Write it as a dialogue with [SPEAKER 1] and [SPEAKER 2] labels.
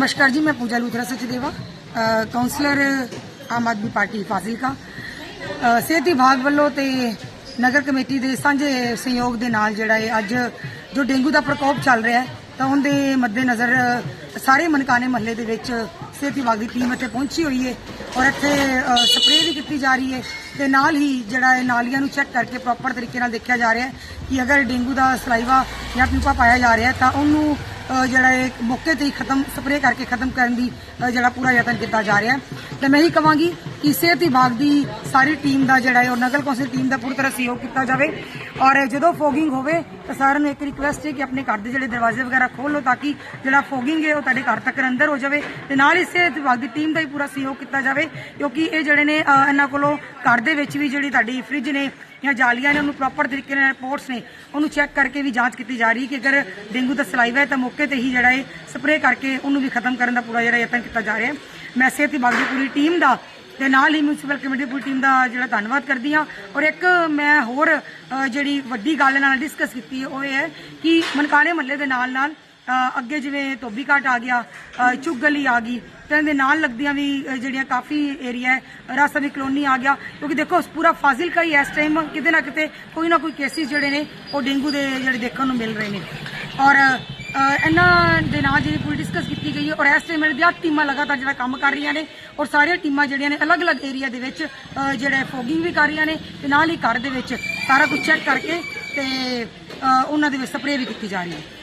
[SPEAKER 1] ਨਮਸਕਾਰ ਜੀ ਮੈਂ ਪੂਜਾ ਲੂਥਰਾ ਸਚਦੇਵਾ ਅ, ਕਾਉਂਸਲਰ ਆਮ ਆਦਮੀ ਪਾਰਟੀ ਫਾਜ਼ਿਲਕਾ ਸਿਹਤ ਵਿਭਾਗ ਵੱਲੋਂ ਤੇ ਨਗਰ ਕਮੇਟੀ ਦੇ ਸਾਂਝੇ ਸਹਿਯੋਗ ਦੇ ਨਾਲ ਜਿਹੜਾ ਹੈ ਅੱਜ ਜੋ ਡੇਂਗੂ ਦਾ ਪ੍ਰਕੋਪ ਚੱਲ ਰਿਹਾ ਹੈ ਤਾਂ ਉਹਦੇ ਮੱਦੇਨਜ਼ਰ ਸਾਰੇ ਮਨਕਾਨੇ ਮਹੱਲੇ ਦੇ ਵਿੱਚ ਸਿਹਤ ਵਿਭਾਗ ਦੀ ਟੀਮ ਇੱਥੇ ਪਹੁੰਚੀ ਹੋਈ ਹੈ ਔਰ ਇੱਥੇ ਸਪਰੇਅ ਵੀ ਕੀਤੀ ਜਾ ਰਹੀ ਹੈ ਤੇ ਨਾਲ ਹੀ ਜਿਹੜਾ ਹੈ ਨਾਲੀਆਂ ਨੂੰ ਚੈੱਕ ਕਰਕੇ ਪ੍ਰੋਪਰ ਤਰੀਕੇ ਨਾਲ ਦੇਖਿਆ ਜਾ ਰਿਹਾ ਹੈ ਕਿ ਅਗਰ ਡੇਂਗੂ ਦਾ ਸਲਾਈਵਾ ਜਾਂ ਟਿਊਪਾ ਪਾਇਆ ਜਾ ਰਿਹਾ ਤਾਂ ਉਹਨੂੰ ਜਿਹੜਾ ਇਹ ਮੌਕੇ ਤੇ ਹੀ ਖਤਮ ਸਪਰੇਅ ਕਰਕੇ ਖਤਮ ਕਰਨ ਦੀ ਜਿਹੜਾ ਪੂਰਾ ਯਤਨ ਕੀਤਾ ਜਾ ਰਿਹਾ ਹੈ। ਤੇ ਮੈਂ ਹੀ ਕਹਾਂਗੀ ਕਿ ਸਿਹਤ ਵਿਭਾਗ ਦੀ ਸਾਰੀ ਟੀਮ ਦਾ ਜਿਹੜਾ ਹੈ, ਉਹ ਨਗਰ ਕੌਂਸਲ ਟੀਮ ਦਾ ਪੂਰੀ ਤਰ੍ਹਾਂ ਸਹਿਯੋਗ ਕੀਤਾ ਜਾਵੇ। ਔਰ ਜਦੋਂ ਫੋਗਿੰਗ ਹੋਵੇ, ਤਾਂ ਸਾਰਿਆਂ ਨੂੰ ਇੱਕ ਰਿਕੁਐਸਟ ਹੈ ਕਿ ਆਪਣੇ ਘਰ ਦੇ ਜਿਹੜੇ ਦਰਵਾਜ਼ੇ ਵਗੈਰਾ ਖੋਲ ਲਓ ਤਾਂ ਕਿ ਜਿਹੜਾ ਫੋਗਿੰਗ ਹੈ, ਉਹ ਤੁਹਾਡੇ ਘਰ ਤੱਕ ਅੰਦਰ ਹੋ ਜਾਵੇ ਤੇ ਨਾਲ ਹੀ ਸਿਹਤ ਵਿਭਾਗ ਦੀ ਟੀਮ ਦਾ ਹੀ ਪੂਰਾ ਸਹਿਯੋਗ ਕੀਤਾ ਜਾਵੇ, ਕਿਉਂਕਿ ਇਹ ਜਿਹੜੇ ਨੇ ਇਹਨਾਂ ਕੋਲੋਂ ਘਰ ਦੇ ਵਿੱਚ ਵੀ ਜਿਹੜੀ ਤੁਹਾਡੀ ਫ੍ਰਿਜ ਨੇ ਜਾਂ ਜਾਲੀਆਂ ਨੇ, ਉਹਨੂੰ ਪ੍ਰੋਪਰ ਤਰੀਕੇ ਨਾਲ ਰਿਪੋਰਟਸ ਨੇ, ਉਹਨੂੰ ਚੈੱਕ ਕਰਕੇ ਵੀ ਜਾਂਚ ਕੀਤੀ ਜਾ ਰਹੀ ਹੈ ਕਿ ਅਗਰ ਡੇਂਗੂ ਦਾ ਸਲਾਈਵਾ ਹੈ, ਤਾਂ ਮੌਕੇ ਤੇ ਹੀ ਜਿਹੜਾ ਹੈ ਸਪਰੇਅ ਕਰਕੇ ਉਹਨੂੰ ਵੀ ਖਤਮ ਕਰਨ ਦਾ ਪੂਰਾ ਜਿਹੜਾ ਯਤਨ ਕੀਤਾ ਜਾ ਰਿਹਾ ਹੈ। ਮੈਂ ਸਿਹਤ ਵਿਭਾਗ ਦੀ ਪੂਰੀ ਟੀਮ ਦਾ ਤੇ ਨਾਲ ਹੀ ਮਿਊਨਿਸਪਲ ਕਮੇਟੀ ਪੂਰੀ ਟੀਮ ਦਾ ਜਿਹੜਾ ਧੰਨਵਾਦ ਕਰਦੀ ਹਾਂ। ਔਰ ਇੱਕ ਮੈਂ ਹੋਰ ਜਿਹੜੀ ਵੱਡੀ ਗੱਲ ਨਾਲ ਡਿਸਕਸ ਕੀਤੀ ਉਹ ਇਹ ਹੈ ਕਿ ਮਨਕਾਣੇ ਮਹੱਲੇ ਦੇ ਨਾਲ ਨਾਲ ਅੱਗੇ ਜਿਵੇਂ ਧੋਬੀ ਘਾਟ ਆ ਗਿਆ ਚੁੱਗ ਗਲੀ ਆ ਗਈ, ਤੇ ਇਹਦੇ ਨਾਲ ਲੱਗਦੀਆਂ ਵੀ ਜਿਹੜੀਆਂ ਕਾਫੀ ਏਰੀਆ ਹੈ, ਰਾਸਤਾ ਵੀ ਕਲੋਨੀ ਆ ਗਿਆ। ਕਿਉਂਕਿ ਦੇਖੋ ਪੂਰਾ ਫਾਜ਼ਿਲਕਾ ਹੀ ਇਸ ਟਾਈਮ ਕਿਤੇ ਨਾ ਕਿਤੇ ਕੋਈ ਨਾ ਕੋਈ ਕੇਸਿਸ ਜਿਹੜੇ ਨੇ, ਉਹ ਡੇਂਗੂ ਦੇ ਜਿਹੜੇ ਦੇਖਣ ਨੂੰ ਮਿਲ ਰਹੇ ਨੇ। ਔਰ ਇਹਨਾਂ ਦੇ ਨਾਲ ਜਿਹੜੀ ਪੂਰੀ ਡਿਸਕਸ ਕੀਤੀ ਗਈ ਹੈ ਔਰ ਇਸ ਟਾਈਮ ਦੀਆਂ ਟੀਮਾਂ ਲਗਾਤਾਰ ਜਿਹੜਾ ਕੰਮ ਕਰ ਰਹੀਆਂ ਨੇ ਔਰ ਸਾਰੀਆਂ ਟੀਮਾਂ ਜਿਹੜੀਆਂ ਨੇ ਅਲੱਗ-ਅਲੱਗ ਏਰੀਆ ਦੇ ਵਿੱਚ ਜਿਹੜਾ ਫੋਗਿੰਗ ਵੀ ਕਰ ਰਹੀਆਂ ਨੇ ਤੇ ਨਾਲ ਹੀ ਘਰ ਦੇ ਵਿੱਚ ਸਾਰਾ ਕੁਝ ਚੈੱਕ ਕਰਕੇ ਤੇ ਉਹਨਾਂ ਦੇ ਵਿੱਚ ਸਪਰੇਅ ਵੀ ਕੀਤੀ ਜਾ ਰਹੀ ਹੈ।